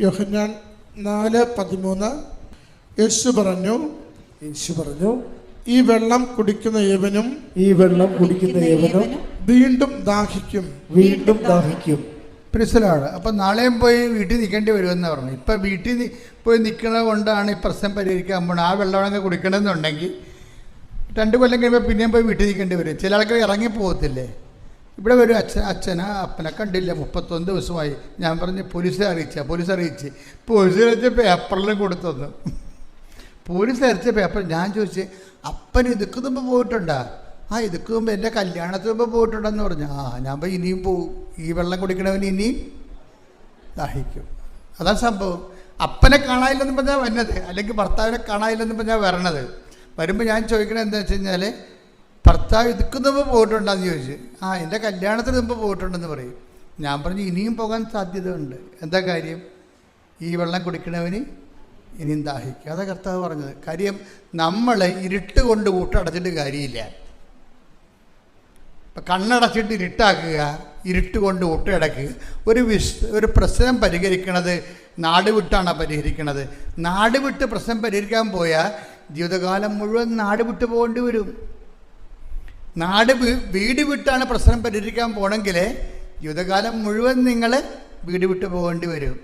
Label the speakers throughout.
Speaker 1: യോഹന്നാൻ നാല് പതിമൂന്ന്. യേശു പറഞ്ഞു
Speaker 2: യേശു പറഞ്ഞു
Speaker 1: ഈ വെള്ളം കുടിക്കുന്ന ഏവനും
Speaker 2: ഈ വെള്ളം കുടിക്കുന്ന ഏവനും
Speaker 1: വീണ്ടും ദാഹിക്കും.
Speaker 2: വീണ്ടും ദാഹിക്കും.
Speaker 3: പ്രിസലാണ് അപ്പം നാളെയും പോയി വീട്ടിൽ നിൽക്കേണ്ടി വരുമെന്ന് പറഞ്ഞു ഇപ്പം വീട്ടിൽ പോയി നിൽക്കുന്നത് കൊണ്ടാണ് ഈ പ്രശ്നം പരിഹരിക്കാൻ പോകുന്നത് ആ വെള്ളമൊക്കെ കുടിക്കണമെന്നുണ്ടെങ്കിൽ രണ്ട് കൊല്ലം കഴിയുമ്പോൾ പിന്നെയും പോയി വീട്ടിൽ നിൽക്കേണ്ടി വരും. ചില ആൾക്കാർ ഇറങ്ങി പോകത്തില്ലേ? ഇവിടെ ഒരു അച്ഛൻ അച്ഛനെ അപ്പനെ കണ്ടില്ല. മുപ്പത്തൊന്ന് ദിവസമായി. ഞാൻ പറഞ്ഞ് പോലീസിനെ അറിയിച്ച പോലീസ് അറിയിച്ച്. പോലീസ് അറിയിച്ച പേപ്പറിലും കൊടുത്തു പോലീസ് അറിയിച്ച പേപ്പർ ഞാൻ ചോദിച്ച് അപ്പൻ ഇതുക്ക് മുമ്പ് പോയിട്ടുണ്ടാ? ആ ഇതുക്ക് മുമ്പ് എന്റെ കല്യാണത്തിന് മുമ്പ് പോയിട്ടുണ്ടെന്ന് പറഞ്ഞു. ആ ഞാൻ പോയി ഇനിയും പോകും ഈ വെള്ളം കുടിക്കണവൻ ഇനിയും ദാഹിക്കും. അതാ സംഭവം. അപ്പനെ കാണാനില്ലെന്ന് പറഞ്ഞാൽ വന്നത്. അല്ലെങ്കിൽ ഭർത്താവിനെ കാണാനില്ലെന്ന് പറഞ്ഞാൽ വരണത്. വരുമ്പോൾ ഞാൻ ചോദിക്കണത് എന്താ വെച്ച് കഴിഞ്ഞാൽ ഭർത്താവ് ഇതുക്ക് മുമ്പ് പോയിട്ടുണ്ടെന്ന് ചോദിച്ചു ആ എന്റെ കല്യാണത്തിന് മുമ്പ് പോയിട്ടുണ്ടെന്ന് പറയും. ഞാൻ പറഞ്ഞു ഇനിയും പോകാൻ സാധ്യതയുണ്ട്. എന്താ കാര്യം? ഈ വെള്ളം കുടിക്കണവന് ഇനിയും ദാഹിക്കും. അതാ കർത്താവ് പറഞ്ഞത്. കാര്യം നമ്മൾ ഇരുട്ട് കൊണ്ട് കൂട്ടടച്ചിട്ട് കാര്യമില്ല. ഇപ്പം കണ്ണടച്ചിട്ട് ഇരുട്ടാക്കുക ഇരുട്ട് കൊണ്ട് ഊട്ടയടക്കുക ഒരു വിശ് ഒരു പ്രശ്നം പരിഹരിക്കണത് നാട് വിട്ടാണ് പരിഹരിക്കണത്. നാട് വിട്ട് പ്രശ്നം പരിഹരിക്കാൻ പോയാൽ ജീവിതകാലം മുഴുവൻ നാട് വിട്ട് പോകേണ്ടി വരും. നാട് വീട് വിട്ടാണ് പ്രശ്നം പരിഹരിക്കാൻ പോകണമെങ്കിൽ യുദ്ധകാലം മുഴുവൻ നിങ്ങൾ വീട് വിട്ട് പോകേണ്ടി വരും.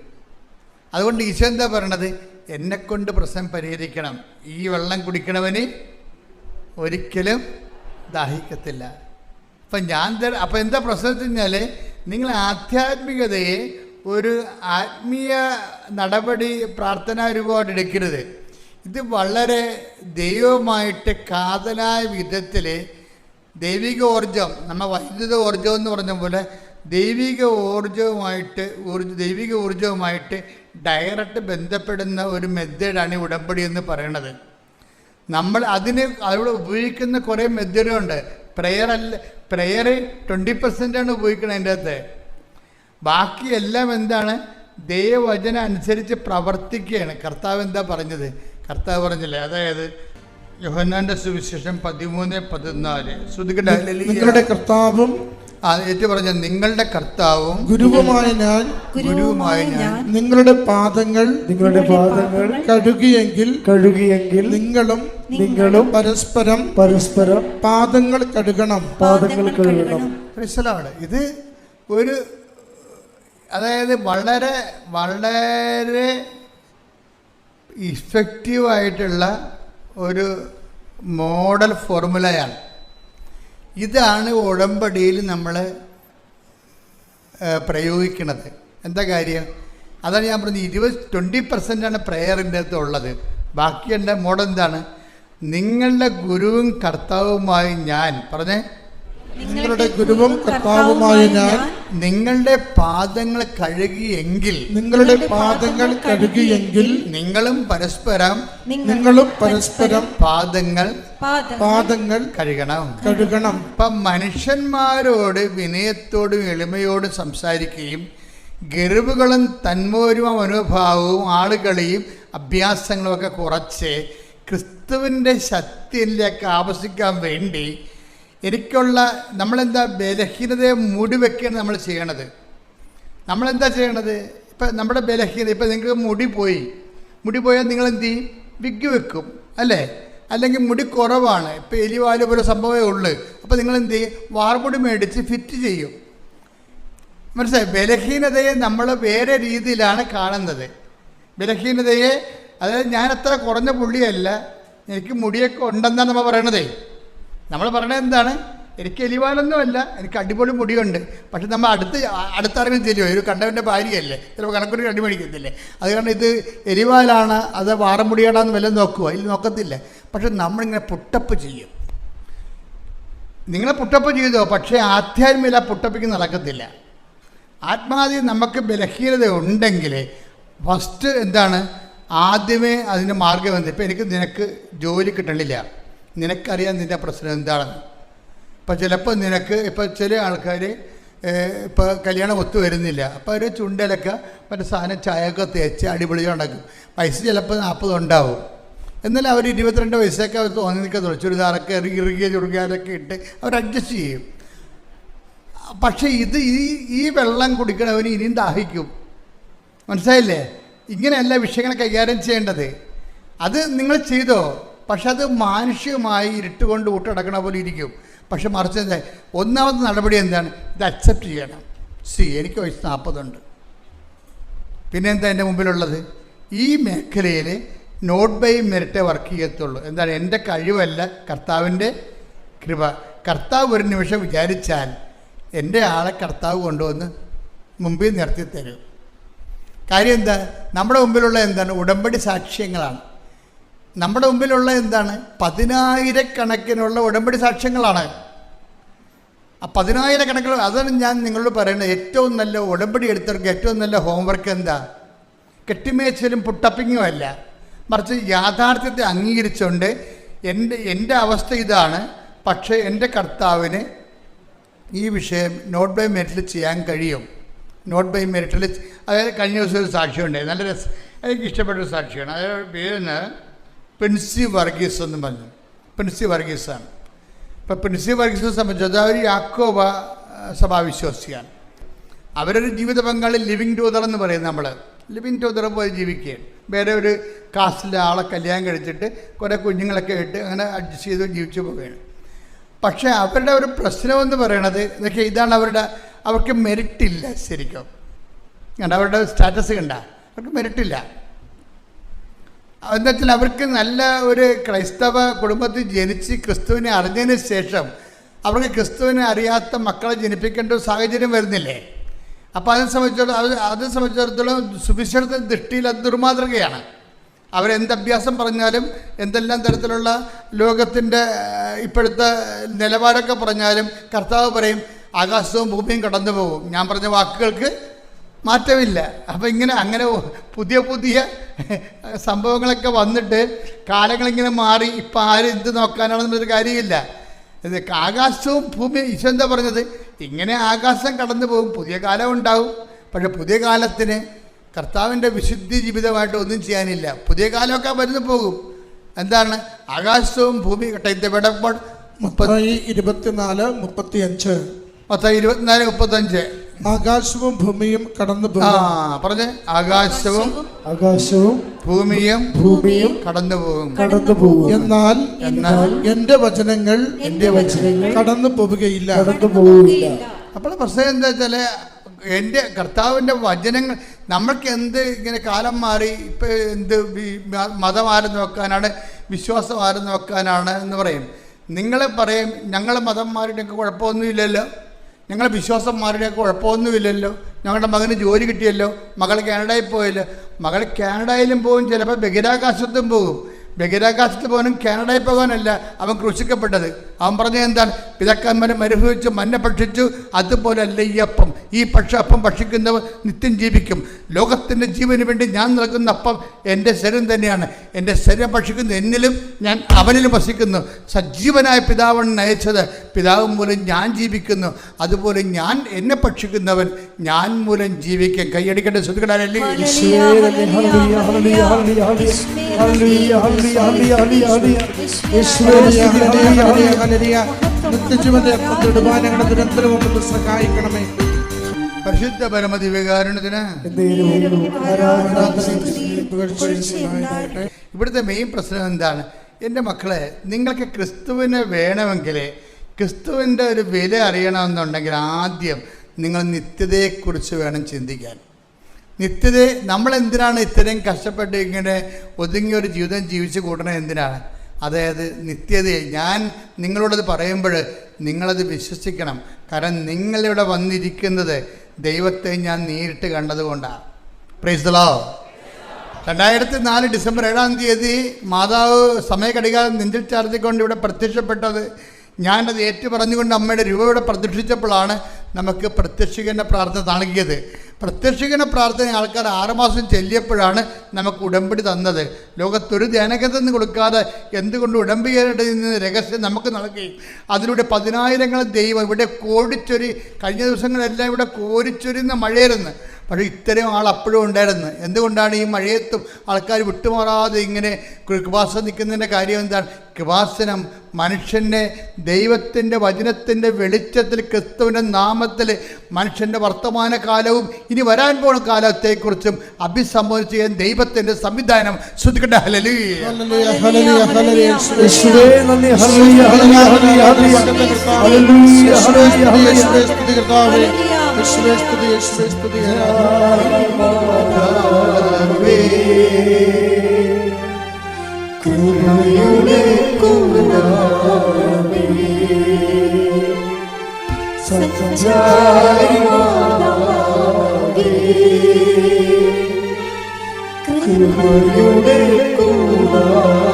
Speaker 3: അതുകൊണ്ട് ഈശോ എന്താ പറയണത്? എന്നെക്കൊണ്ട് പ്രശ്നം പരിഹരിക്കണം. ഈ വെള്ളം കുടിക്കണവന് ഒരിക്കലും ദാഹിക്കത്തില്ല. അപ്പം ഞാൻ അപ്പം എന്താ പ്രശ്നം വെച്ച് നിങ്ങൾ ആധ്യാത്മികതയെ ഒരു ആത്മീയ നടപടി പ്രാർത്ഥനാ രൂപമായിട്ട് എടുക്കരുത്. ഇത് വളരെ ദൈവമായിട്ട് കാതലായ വിധത്തിൽ ദൈവിക ഊർജം നമ്മൾ വൈദ്യുത ഊർജം എന്ന് പറഞ്ഞ പോലെ ദൈവിക ഊർജവുമായിട്ട് ഊർജ ദൈവിക ഊർജവുമായിട്ട് ഡയറക്റ്റ് ബന്ധപ്പെടുന്ന ഒരു മെത്തേഡാണ് ഈ ഉടമ്പടി എന്ന് പറയണത്. നമ്മൾ അതിന് അവിടെ ഉപയോഗിക്കുന്ന കുറേ മെത്തേഡുണ്ട് പ്രെയർ അല്ല പ്രെയർ ട്വന്റി പെർസെന്റാണ് ഉപയോഗിക്കുന്നത് അതിന്റെ അകത്ത്. ബാക്കി എല്ലാം എന്താണ്? ദൈവവചന അനുസരിച്ച് പ്രവർത്തിക്കുകയാണ്. കർത്താവ് എന്താ പറഞ്ഞത്? കർത്താവ് പറഞ്ഞില്ലേ? അതായത് യോഹന്നാന്റെ സുവിശേഷം പതിമൂന്ന് പതിനാല്.
Speaker 1: നിങ്ങളുടെ കർത്താവും
Speaker 3: ആ ഏറ്റു പറഞ്ഞ നിങ്ങളുടെ കർത്താവും
Speaker 1: ഗുരുവുമായ ഞാൻ
Speaker 3: ഗുരുവുമായ ഞാൻ
Speaker 1: നിങ്ങളുടെ പാദങ്ങൾ
Speaker 2: നിങ്ങളുടെ പാദങ്ങൾ
Speaker 1: കഴുകിയെങ്കിൽ
Speaker 2: കഴുകിയെങ്കിൽ
Speaker 1: നിങ്ങളും
Speaker 2: നിങ്ങളും
Speaker 1: പരസ്പരം
Speaker 2: പരസ്പരം
Speaker 1: പാദങ്ങൾ കഴുകണം.
Speaker 2: പാദങ്ങൾ കഴുകണം.
Speaker 3: മനസ്സിലാണ് ഇത് ഒരു അതായത് വളരെ വളരെ ഇഫക്റ്റീവായിട്ടുള്ള ഒരു മോഡൽ ഫോർമുലയാണ്. ഇതാണ് ഉടമ്പടിയിൽ നമ്മൾ പ്രയോഗിക്കുന്നത്. എന്താ കാര്യം? അതാണ് ഞാൻ പറഞ്ഞത് ഇരുപത് ട്വന്റി പെർസെന്റാണ് പ്രെയറിന്റെ അകത്ത് ഉള്ളത്. ബാക്കി എന്റെ മോഡൽ എന്താണ്? നിങ്ങളുടെ ഗുരുവും കർത്താവുമായി ഞാൻ പറഞ്ഞേ
Speaker 1: നിങ്ങളുടെ ഗുരുവും കർത്താവുമായ ഞാൻ
Speaker 3: നിങ്ങളുടെ പാദങ്ങൾ കഴുകിയെങ്കിൽ
Speaker 1: നിങ്ങളുടെ പാദങ്ങൾ കഴുകിയെങ്കിൽ
Speaker 3: നിങ്ങളും പരസ്പരം
Speaker 1: നിങ്ങളും പരസ്പരം
Speaker 3: പാദങ്ങൾ
Speaker 1: പാദങ്ങൾ
Speaker 3: കഴുകണം.
Speaker 1: കഴുകണം.
Speaker 3: ഇപ്പൊ മനുഷ്യന്മാരോട് വിനയത്തോടും എളിമയോടും സംസാരിക്കുകയും ഗർവുകളും തന്മോരും മനോഭാവവും ആളുകളെയും അഭ്യാസങ്ങളും ഒക്കെ കുറച്ച് ക്രിസ്തുവിന്റെ ശക്തിയിലേക്ക് ആവശ്യിക്കാൻ വേണ്ടി എനിക്കുള്ള നമ്മളെന്താ ബലഹീനതയെ മുടി വെക്കുകയാണ് നമ്മൾ ചെയ്യണത്. നമ്മളെന്താ ചെയ്യണത്? ഇപ്പം നമ്മുടെ ബലഹീനത ഇപ്പം നിങ്ങൾക്ക് മുടി പോയി. മുടി പോയാൽ നിങ്ങൾ എന്ത് ചെയ്യും? വിഗ് വെക്കും അല്ലേ? അല്ലെങ്കിൽ മുടി കുറവാണ്. ഇപ്പം എലിവാൽ പോലെ സംഭവമേ ഉള്ളൂ. അപ്പോൾ നിങ്ങൾ എന്ത് ചെയ്യും? വാർമുടി മേടിച്ച് ഫിറ്റ് ചെയ്യും. മനസ്സിലായി? ബലഹീനതയെ നമ്മൾ വേറെ രീതിയിലാണ് കാണുന്നത്. ബലഹീനതയെ അതായത് ഞാൻ അത്ര കുറഞ്ഞ പുള്ളിയല്ല. എനിക്ക് മുടിയൊക്കെ ഉണ്ടെന്നാണ് നമ്മൾ പറയണതേ. നമ്മൾ പറയണത് എന്താണ്? എനിക്ക് എലിവാലൊന്നുമല്ല എനിക്ക് അടിപൊളി മുടിയുണ്ട്. പക്ഷെ നമ്മൾ അടുത്ത് അടുത്തറിഞ്ഞ് ചെല്ലുമോ ഒരു കണ്ടവന്റെ ഭാര്യയല്ലേ? ചിലപ്പോൾ കണക്കൊരു കണ്ടി മേടിക്കത്തില്ലേ? അത് കാരണം ഇത് എലിവാലാണ് അത് വാറമുടിയാടാന്ന് വല്ലതും നോക്കുക അതിൽ നോക്കത്തില്ല. പക്ഷെ നമ്മളിങ്ങനെ പുട്ടപ്പ് ചെയ്യും. നിങ്ങളെ പുട്ടപ്പ് ചെയ്തോ? പക്ഷേ ആധ്യാത്മിക പുട്ടപ്പിക്ക് നടക്കത്തില്ല. ആത്മാതി നമുക്ക് ബലഹീനത ഉണ്ടെങ്കിൽ ഫസ്റ്റ് എന്താണ്? ആദ്യമേ അതിന്റെ മാർഗം എന്ത്? ഇപ്പം എനിക്ക് നിനക്ക് ജോലി കിട്ടണില്ല. നിനക്കറിയാം നിന്റെ പ്രശ്നം എന്താണെന്ന്. ഇപ്പം ചിലപ്പോൾ നിനക്ക് ഇപ്പം ചില ആൾക്കാർ ഇപ്പോൾ കല്യാണം ഒത്തു വരുന്നില്ല. അപ്പോൾ ഒരു ചുണ്ടലൊക്കെ മറ്റേ സാധനം ചായയൊക്കെ തേച്ച് അടിപൊളി ഉണ്ടാക്കും. പൈസ ചിലപ്പോൾ നാൽപ്പത് ഉണ്ടാവും. എന്നാൽ അവർ ഇരുപത്തിരണ്ട് വയസ്സൊക്കെ അവർ തോന്നി നിൽക്കത്തുള്ളൂ ചുരിദാറൊക്കെ ഇറുകി ഇറുകിയ ചുരുങ്ങിയാലൊക്കെ ഇട്ട് അവർ അഡ്ജസ്റ്റ് ചെയ്യും. പക്ഷേ ഇത് ഈ ഈ വെള്ളം കുടിക്കണവന് ഇനിയും ദാഹിക്കും. മനസ്സിലായില്ലേ? ഇങ്ങനെയല്ല വിഷയങ്ങൾ കൈകാര്യം ചെയ്യേണ്ടത്. അത് നിങ്ങൾ ചെയ്തോ? പക്ഷെ അത് മാനുഷികമായി ഇരുട്ടുകൊണ്ട് ഊട്ടടക്കണ പോലെ ഇരിക്കും. പക്ഷെ മറിച്ച് എന്താ ഒന്നാമത്തെ നടപടി എന്താണ്? ഇത് അക്സെപ്റ്റ് ചെയ്യണം. സി എനിക്ക് വയസ്സ് നാൽപ്പതുണ്ട്. പിന്നെ എന്താ എന്റെ മുമ്പിലുള്ളത്? ഈ മേഖലയിൽ നോട്ട് ബൈ മെറിറ്റേ വർക്ക് ചെയ്യത്തുള്ളൂ. എന്താണ്? എന്റെ കഴിവല്ല കർത്താവിന്റെ കൃപ. കർത്താവ് ഒരു നിമിഷം വിചാരിച്ചാൽ എന്റെ ആളെ കർത്താവ് കൊണ്ടുവന്ന് മുമ്പിൽ നിർത്തി തരും കാര്യം എന്താ? നമ്മുടെ മുമ്പിലുള്ള എന്താണ്? ഉടമ്പടി സാക്ഷ്യങ്ങളാണ്. നമ്മുടെ മുമ്പിലുള്ള എന്താണ്? പതിനായിരക്കണക്കിനുള്ള ഉടമ്പടി സാക്ഷ്യങ്ങളാണ്. ആ പതിനായിരക്കണക്കിന് അതാണ് ഞാൻ നിങ്ങളോട് പറയുന്നത് ഏറ്റവും നല്ല ഉടമ്പടി എടുത്തവർക്ക് ഏറ്റവും നല്ല ഹോംവർക്ക് എന്താ? കെട്ടിമേച്ചലും പുട്ടപ്പിങ്ങും അല്ല. മറിച്ച് യാഥാർത്ഥ്യത്തെ അംഗീകരിച്ചുകൊണ്ട് എന്റെ എന്റെ അവസ്ഥ ഇതാണ്. പക്ഷേ എന്റെ കർത്താവിന് ഈ വിഷയം നോട്ട് ബൈ മെറിറ്റിൽ ചെയ്യാൻ കഴിയും. നോട്ട് ബൈ മെറിറ്റിൽ അതായത് കഴിഞ്ഞ ദിവസം ഒരു സാക്ഷിയുണ്ടായി നല്ല രസം എനിക്ക് ഇഷ്ടപ്പെട്ട ഒരു സാക്ഷിയാണ്. അതായത് പേരിന് പ്രിൻസി വർഗീസ് എന്ന് പറഞ്ഞു. പെൻസി വർഗീസാണ്. ഇപ്പം വർഗീസ് വർഗീസിനെ സംബന്ധിച്ചത് അവർ യാക്കോബ സഭാ സഭാവിശ്വാസിയാണ് അവരൊരു ജീവിത പങ്കാളി ലിവിങ് ടൂതർ എന്ന് പറയും നമ്മൾ ലിവിങ് ടൂതർ പോയി ജീവിക്കുകയാണ്. വേറെ ഒരു കാസ്റ്റിലെ ആളെ കല്യാണം കഴിച്ചിട്ട് കുറേ കുഞ്ഞുങ്ങളൊക്കെ ഇട്ട് അങ്ങനെ അഡ്ജസ്റ്റ് ചെയ്ത് ജീവിച്ചു പോവുകയാണ്. പക്ഷേ അവരുടെ ഒരു പ്രശ്നമെന്ന് പറയണത് ഇതൊക്കെ ഇതാണ് അവരുടെ അവർക്ക് മെറിറ്റില്ല ശരിക്കും. അവരുടെ സ്റ്റാറ്റസ് കണ്ട? അവർക്ക് മെറിറ്റ് എന്നുവെച്ചാൽ അവർക്ക് നല്ല ഒരു ക്രൈസ്തവ കുടുംബത്തിൽ ജനിച്ച് ക്രിസ്തുവിനെ അറിഞ്ഞതിന് ശേഷം അവർക്ക് ക്രിസ്തുവിനെ അറിയാത്ത മക്കളെ ജനിപ്പിക്കേണ്ട ഒരു സാഹചര്യം വരുന്നില്ലേ? അപ്പോൾ അതിനെ സംബന്ധിച്ചിടത്തോളം അത് അതിനെ സംബന്ധിച്ചിടത്തോളം സുവിശേഷ ദൃഷ്ടിയിൽ അത് ദുർമാതൃകയാണ് അവരെന്ത് അഭ്യാസം പറഞ്ഞാലും എന്തെല്ലാം തരത്തിലുള്ള ലോകത്തിന്റെ ഇപ്പോഴത്തെ നിലപാടൊക്കെ പറഞ്ഞാലും കർത്താവ് പറയും ആകാശവും ഭൂമിയും കടന്നു പോകും ഞാൻ പറഞ്ഞ വാക്കുകൾക്ക് മാറ്റമില്ല. അപ്പം ഇങ്ങനെ അങ്ങനെ പുതിയ പുതിയ സംഭവങ്ങളൊക്കെ വന്നിട്ട് കാലങ്ങളിങ്ങനെ മാറി ഇപ്പം ആരും എന്ത് നോക്കാനാണെന്നൊരു കാര്യമില്ല. ഇത് ആകാശവും ഭൂമിയും ഈശോ എന്താ പറഞ്ഞത്? ഇങ്ങനെ ആകാശം കടന്നു പോകും. പുതിയ കാലം ഉണ്ടാവും. പക്ഷെ പുതിയ കാലത്തിന് കർത്താവിന്റെ വിശുദ്ധി ജീവിതമായിട്ട് ഒന്നും ചെയ്യാനില്ല. പുതിയ കാലമൊക്കെ വരുന്നു പോകും. എന്താണ്? ആകാശവും ഭൂമി
Speaker 1: ഇരുപത്തിനാല് മുപ്പത്തിയഞ്ച്.
Speaker 3: മൊത്തം ഇരുപത്തിനാല് മുപ്പത്തഞ്ച്
Speaker 1: ആകാശവും ഭൂമിയും കടന്നു
Speaker 3: ആ പറഞ്ഞേ. ആകാശവും
Speaker 2: ആകാശവും
Speaker 3: ഭൂമിയും
Speaker 2: ഭൂമിയും
Speaker 3: കടന്നു പോകും.
Speaker 2: കടന്നു പോകും.
Speaker 1: എന്നാൽ
Speaker 3: എന്നാൽ
Speaker 1: എന്റെ വചനങ്ങൾ
Speaker 2: എന്റെ വചനങ്ങൾ
Speaker 1: കടന്നു പോവുകയില്ല.
Speaker 2: കടന്നു പോവുകയില്ല.
Speaker 3: അപ്പോൾ പ്രശ്നം എന്താ വെച്ചാൽ എന്റെ കർത്താവിന്റെ വചനങ്ങൾ നമ്മൾക്ക് എന്ത് ഇങ്ങനെ കാലം മാറി ഇപ്പം എന്ത് മതം ആര് നോക്കാനാണ് വിശ്വാസം ആര് നോക്കാനാണ് എന്ന് പറയും. നിങ്ങൾ പറയും ഞങ്ങൾ മതം മാറിയിട്ടൊക്കെ കുഴപ്പമൊന്നുമില്ലല്ലോ. ഞങ്ങൾ വിശ്വാസം മാറിയിട്ടൊക്കെ കുഴപ്പമൊന്നുമില്ലല്ലോ. ഞങ്ങളുടെ മകന് ജോലി കിട്ടിയല്ലോ. മകൾ കാനഡയിൽ പോയല്ലോ. മകൾ കാനഡയിലും പോകും ചിലപ്പോൾ ബഹിരാകാശത്തും പോകും ബഹിരാകാശത്ത് പോകാനും കാനഡയിൽ പോകാനല്ല അവൻ ക്രൂശിക്കപ്പെട്ടത്. അവൻ പറഞ്ഞത് എന്താണ്? പിതാക്കന്മാരെ മരുഭവിച്ച് മഞ്ഞ ഭക്ഷിച്ചു അതുപോലല്ല ഈ അപ്പം. ഈ പക്ഷ അപ്പം ഭക്ഷിക്കുന്നവർ നിത്യം ജീവിക്കും. ലോകത്തിന്റെ ജീവന് വേണ്ടി ഞാൻ നൽകുന്ന അപ്പം എന്റെ ശരീരം തന്നെയാണ്. എന്റെ ശരീരം ഭക്ഷിക്കുന്ന എന്നിലും ഞാൻ അവനിലും വസിക്കുന്നു. സജീവനായ പിതാവാണ് നയിച്ചത്. പിതാവ് മൂലം ഞാൻ ജീവിക്കുന്നു. അതുപോലെ ഞാൻ എന്നെ ഭക്ഷിക്കുന്നവൻ ഞാൻ മൂലം ജീവിക്കും. കൈയടിക്കേണ്ട ശ്രുതികളല്ലേ
Speaker 1: നിത്യജീവന്റെ നിരന്തരം ഒന്ന് സഹായിക്കണമേ.
Speaker 3: പരിശുദ്ധ
Speaker 2: പരമതി
Speaker 1: വികാരണത്തിന്
Speaker 3: ഇവിടുത്തെ മെയിൻ പ്രശ്നം എന്താണ്? എന്റെ മക്കളെ നിങ്ങൾക്ക് ക്രിസ്തുവിനെ വേണമെങ്കിൽ ക്രിസ്തുവിന്റെ ഒരു വില അറിയണമെന്നുണ്ടെങ്കിൽ ആദ്യം നിങ്ങൾ നിത്യതയെക്കുറിച്ച് വേണം ചിന്തിക്കാൻ. നിത്യത നമ്മളെന്തിനാണ് ഇത്രയും കഷ്ടപ്പെട്ട് ഇങ്ങനെ ഒതുങ്ങിയ ഒരു ജീവിതം ജീവിച്ച് കൂട്ടണത് എന്തിനാണ് അതായത് നിത്യതയെ. ഞാൻ നിങ്ങളോടത് പറയുമ്പോൾ നിങ്ങളത് വിശ്വസിക്കണം. കാരണം നിങ്ങളിവിടെ വന്നിരിക്കുന്നത് ദൈവത്തെ ഞാൻ നേരിട്ട് കണ്ടതുകൊണ്ടാണ് പ്രൈസ് ദ ലോ രണ്ടായിരത്തി നാല് ഡിസംബർ ഏഴാം തീയതി മാതാവ് സമയഘടികാരം നെഞ്ചിൽ ചാർത്തിക്കൊണ്ട് ഇവിടെ പ്രത്യക്ഷപ്പെട്ടത്. ഞാനത് ഏറ്റു പറഞ്ഞുകൊണ്ട് അമ്മയുടെ രൂപ ഇവിടെ പ്രത്യക്ഷിച്ചപ്പോഴാണ് നമുക്ക് പ്രത്യക്ഷിക്കേണ്ട പ്രാർത്ഥന നൽകിയത്. പ്രത്യക്ഷീകരണ പ്രാർത്ഥന ആൾക്കാർ ആറുമാസം ചെല്ലിയപ്പോഴാണ് നമുക്ക് ഉടമ്പടി തന്നത്. ലോകത്തൊരു ധ്യാനകേന്ദ്രം കൊടുക്കാതെ എന്തുകൊണ്ട് ഉടമ്പടിയുടെ രഹസ്യം നമുക്ക് നൽകി? അതിലൂടെ പതിനായിരങ്ങൾ ദൈവം ഇവിടെ കോടിച്ചൊരി കഴിഞ്ഞ ദിവസങ്ങളെല്ലാം ഇവിടെ കോരിച്ചൊരിന്ന മഴയായിരുന്നു. പക്ഷേ ഇത്രയും ആൾ അപ്പോഴും ഉണ്ടായിരുന്നു. എന്തുകൊണ്ടാണ് ഈ മഴയത്തും ആൾക്കാർ വിട്ടുമാറാതെ ഇങ്ങനെ കൃപാസ നിൽക്കുന്നതിന്റെ കാര്യം എന്താണ്? കൃപാസനം മനുഷ്യനെ ദൈവത്തിന്റെ വചനത്തിന്റെ വെളിച്ചത്തിൽ ക്രിസ്തുവിന്റെ നാമത്തിൽ മനുഷ്യന്റെ വർത്തമാന കാലവും ഇനി വരാൻ പോകുന്ന കാലത്തെക്കുറിച്ചും അഭിസംബോധന ചെയ്യാൻ ദൈവത്തിന്റെ സംവിധാനം ശ്രദ്ധിക്കട്ടെ. ഹലലി
Speaker 1: ഹല്ലേലൂയ, ഹല്ലേലൂയ, ഹല്ലേലൂയ, യേശുവേ.
Speaker 2: യേശുവേ നന്ദി hallelujah hallelujah hallelujah hallelujah hallelujah
Speaker 1: യേശുവേ സ്തുതി,
Speaker 2: ഹല്ലേലൂയ
Speaker 1: യേശുവേ സ്തുതി കർത്താവേ. യേശുവേ സ്തുതി, യേശുവേ സ്തുതി.
Speaker 2: കൃപയുടെ കൂടാതെ